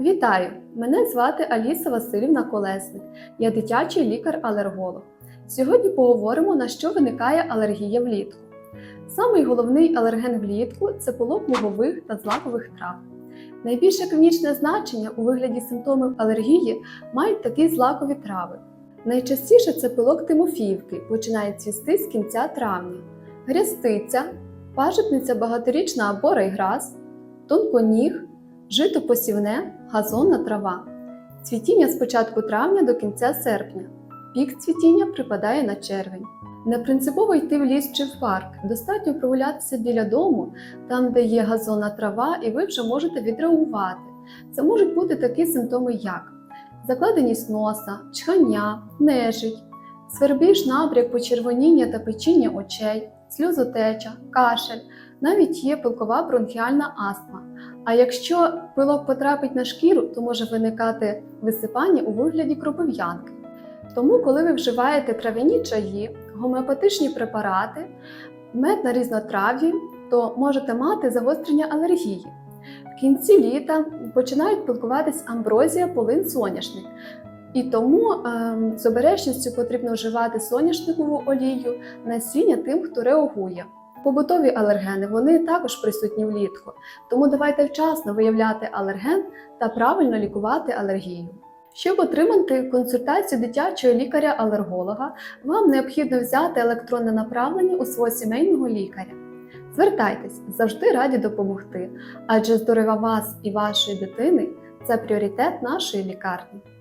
Вітаю! Мене звати Аліса Васильівна Колесник. Я дитячий лікар-алерголог. Сьогодні поговоримо, на що виникає алергія влітку. Самий головний алерген влітку це полок лугових та злакових трав. Найбільше клінічне значення у вигляді симптомів алергії мають такі злакові трави. Найчастіше це пилок Тимофіївки, починає цвісти з кінця травня, грястиця, пажитниця багаторічна або райграс, тонконіг, жито посівне, газонна трава. Цвітіння з початку травня до кінця серпня. Пік цвітіння припадає на червень. Не принципово йти в ліс чи в парк. Достатньо прогулятися біля дому, там, де є газонна трава, і ви вже можете відреагувати. Це можуть бути такі симптоми, як закладеність носа, чхання, нежить, свербіж, набряк, почервоніння та печіння очей, сльозотеча, кашель, навіть є пилкова бронхіальна астма. А якщо пилок потрапить на шкіру, то може виникати висипання у вигляді кропив'янки. Тому, коли ви вживаєте трав'яні чаї, гомеопатичні препарати, мед на різнотрав'ї, то можете мати загострення алергії. В кінці літа починають пилкуватись амброзія, полин, соняшник. І тому ем, з обережністю потрібно вживати соняшникову олію, насіння тим, хто реагує. Побутові алергени вони також присутні влітку, тому давайте вчасно виявляти алерген та правильно лікувати алергію. Щоб отримати консультацію дитячого лікаря-алерголога, вам необхідно взяти електронне направлення у свого сімейного лікаря. Звертайтесь, завжди раді допомогти, адже здоров'я вас і вашої дитини це пріоритет нашої лікарні.